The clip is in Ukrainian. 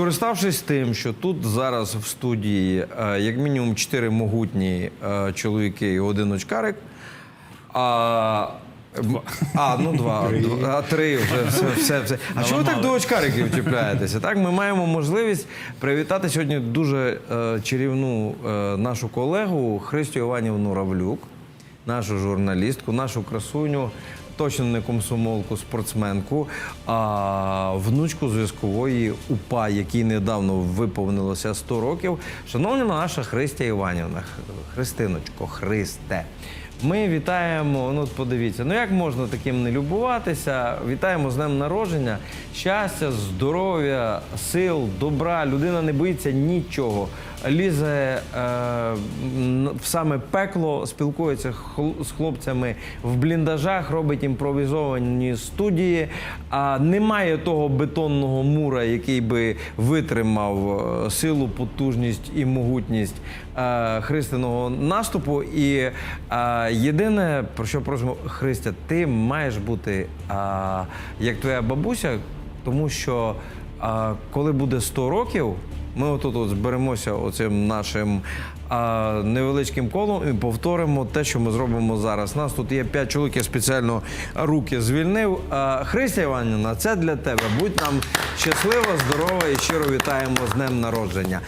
Користавшись тим, що тут зараз в студії е, як мінімум чотири могутні е, чоловіки і один очкарик. А, а ну два, два, а три вже все, все, все. А чого ви так до очкариків чіпляєтеся? Так, ми маємо можливість привітати сьогодні дуже е, чарівну е, нашу колегу Христю Іванівну Равлюк, нашу журналістку, нашу красуню. Точно не комсомолку, спортсменку, а внучку зв'язкової УПА, якій недавно виповнилося 100 років. Шановна наша Христя Іванівна, Христиночко, Христе. Ми вітаємо. Ну, подивіться, ну як можна таким не любуватися? Вітаємо з днем народження, щастя, здоров'я, сил, добра. Людина не боїться нічого. Лізе е, в саме пекло, спілкується з хлопцями в бліндажах, робить імпровізовані студії. А немає того бетонного мура, який би витримав е, силу, потужність і могутність е, Христиного наступу. І е, єдине, про що просимо, Христя, ти маєш бути е, як твоя бабуся, тому що е, коли буде 100 років. Ми отут от зберемося оцим нашим а, невеличким колом і повторимо те, що ми зробимо зараз. Нас тут є п'ять чоловік, я спеціально руки звільнив. А, Христя Іванівна, це для тебе. Будь нам щаслива, здорова і щиро вітаємо з днем народження.